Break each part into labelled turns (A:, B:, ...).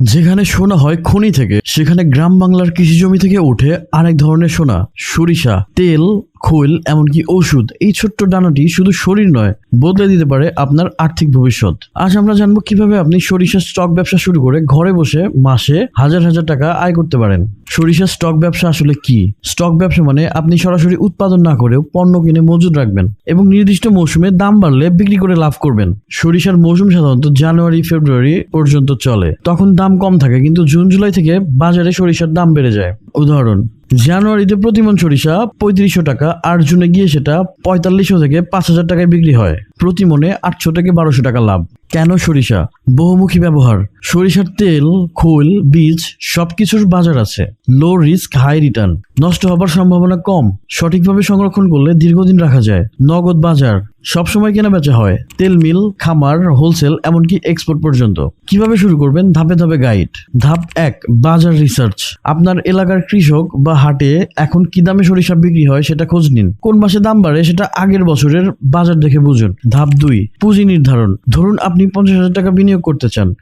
A: যেখানে সোনা হয় খনি থেকে, সেখানে গ্রাম বাংলার কৃষি জমি থেকে ওঠে আরেক ধরনের সোনা, সরিষা, তেল খৈল এমনকি ওষুধ, এই ছোট্ট দানাটি শুধু শরীর নয়, বদলে দিতে পারে আপনার আর্থিক ভবিষ্যৎ। আজ আমরা জানব কীভাবে আপনি সরিষার স্টক ব্যবসা শুরু করে ঘরে বসে মাসে হাজার হাজার টাকা আয় করতে পারেন। সরিষার স্টক ব্যবসা আসলে কি? স্টক ব্যবসা মানে আপনি সরাসরি উৎপাদন না করেও পণ্য কিনে মজুদ রাখবেন এবং নির্দিষ্ট মৌসুমে দাম বাড়লে বিক্রি করে লাভ করবেন। সরিষার মৌসুম সাধারণত জানুয়ারি, ফেব্রুয়ারি পর্যন্ত চলে। তখন দাম কম থাকে, কিন্তু জুন, জুলাই থেকে বাজারে সরিষার দাম বেড়ে যায়। উদাহরণ জানুয়ারিতে প্রতিমন সরিষা, পঁয়ত্রিশশো টাকা, আর জুনে গিয়ে সেটা পঁয়তাল্লিশশো থেকে পাঁচ হাজার টাকায় বিক্রি হয়। প্রতিমনে আটশো থেকে বারোশো টাকা লাভ। কেন সরিষা? বহুমুখী ব্যবহার। সরিষার তেল, খোল, বীজ সবকিছুর বাজার আছে। লো রিস্ক হাই রিটার্ন নষ্ট হবার সম্ভাবনা কম। সঠিকভাবে সংরক্ষণ করলে দীর্ঘদিন রাখা যায়। নগদ বাজার। সবসময় কেনা বেচা হয়। তেল মিল, খামার হোলসেল এমনকি এক্সপোর্ট পর্যন্ত। কীভাবে শুরু করবেন? ধাপে ধাপে গাইড ধাপ এক, বাজার রিসার্চ আপনার এলাকার কৃষক বা হাটে এখন কি দামে সরিষা বিক্রি হয় সেটা খোঁজ নিন। কোন মাসে দাম বাড়ে সেটা আগের বছরের বাজার দেখে বুঝুন। ধাপ দুই, পুঁজি নির্ধারণ। ধরুন আপনি পঞ্চাশ হাজার টাকা বিনিয়োগ করতে চান।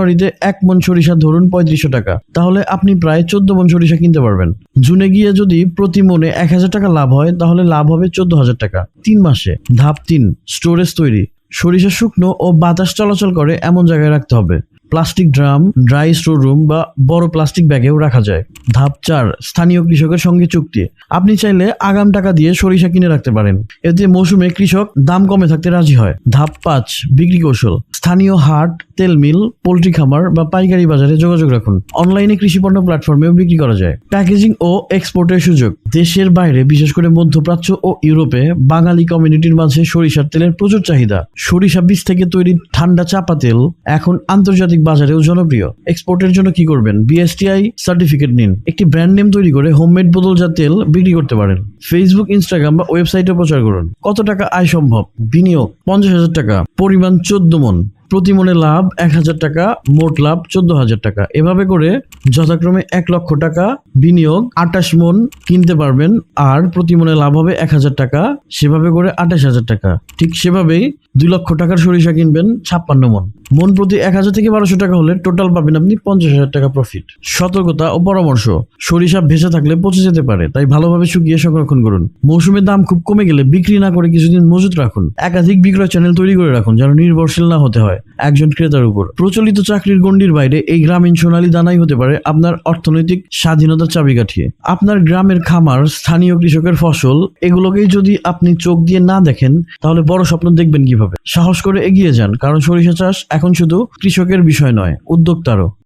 A: জানুয়ারিতে এক মন সরিষা ধরুন পঁয়ত্রিশশো টাকা। তাহলে আপনি প্রায় চোদ্দ মন সরিষা কিনতে পারবেন। জুনে গিয়ে যদি প্রতি মনে এক হাজার টাকা লাভ হয়, তাহলে লাভ হবে চোদ্দ হাজার টাকা। তিন মাসে। ধাপ তিন, স্টোরেজ তৈরি। সরিষা শুকনো ও বাতাস চলাচল করে এমন জায়গায় রাখতে হবে। Plastic drum, dry store room বা বড় প্লাস্টিক ব্যাগেও রাখা যায়। ধাপ চার, স্থানীয় কৃষকের সঙ্গে চুক্তি। আপনি চাইলে আগাম টাকা দিয়ে সরিষা কিনে রাখতে পারেন। এতে মৌসুমে কৃষক দাম কমে থাকতে রাজি হয়। ধাপ পাঁচ, বিক্রি কৌশল। স্থানীয় হাট তেল মিল, পোল্ট্রি খামার বা পাইকারি বাজারে যোগাযোগ রাখুন। অনলাইনে কৃষি পণ্য প্ল্যাটফর্মেও বিক্রি করা যায়। প্যাকেজিং ও এক্সপোর্টের সুযোগ। দেশের বাইরে, বিশেষ করে মধ্যপ্রাচ্য ও ইউরোপে, বাঙালি কমিউনিটির মাঝে সরিষার তেলের প্রচুর চাহিদা। সরিষা বীজ থেকে তৈরি ঠান্ডা চাপা তেল এখন আন্তর্জাতিক বাজারেও জনপ্রিয়। এক্সপোর্টের জন্য কি করবেন? বিএসটিআই সার্টিফিকেট নিন। একটি ব্র্যান্ড নেম তৈরি করে হোমমেড বোতলজাত তেল বিক্রি করতে পারেন। ফেসবুক, ইনস্টাগ্রাম বা ওয়েবসাইটে প্রচার করুন। কত টাকা আয় সম্ভব? বিনিয়োগ পঞ্চাশ হাজার টাকা। পরিমাণ চোদ্দ মন। প্রতি মনে লাভ এক হাজার টাকা, মোট লাভ চোদ্দ হাজার টাকা। এভাবে করে যথাক্রমে এক লক্ষ টাকা বিনিয়োগ আটাশ মন কিনতে পারবেন, আর প্রতি মনে লাভ হবে এক হাজার টাকা, সেভাবে করে আঠাশ হাজার টাকা। ঠিক সেভাবেই দুই লক্ষ টাকার সরিষা কিনবেন ছাপ্পান্ন মন। মন প্রতি এক হাজার থেকে বারোশো টাকা হলে টোটাল পাবেন আপনি পঞ্চাশ হাজার টাকা প্রফিট সতর্কতা ও পরামর্শ। সরিষা ভেসে থাকলে পচে যেতে পারে, তাই ভালোভাবে শুকিয়ে সংরক্ষণ করুন। মৌসুমের দাম খুব কমে গেলে বিক্রি না করে কিছুদিন মজুত রাখুন। একাধিক বিক্রয় চ্যানেল তৈরি করে রাখুন, যেন নির্ভরশীল না হতে হয় একজন ক্রেতার উপর। প্রচলিত চাকরির গণ্ডির বাইরে এই গ্রামীণ সোনালী দানাই হতে পারে আপনার অর্থনৈতিক স্বাধীনতার চাবিকাঠি। আপনার গ্রামের খামার, স্থানীয় কৃষকের ফসল, এগুলোকেই যদি আপনি চোখ দিয়ে না দেখেন, তাহলে বড় স্বপ্ন দেখবেন কীভাবে? সাহস করে এগিয়ে যান কারণ সরিষা চাষ এখন শুধু কৃষকের বিষয় নয় উদ্যোক্তারও।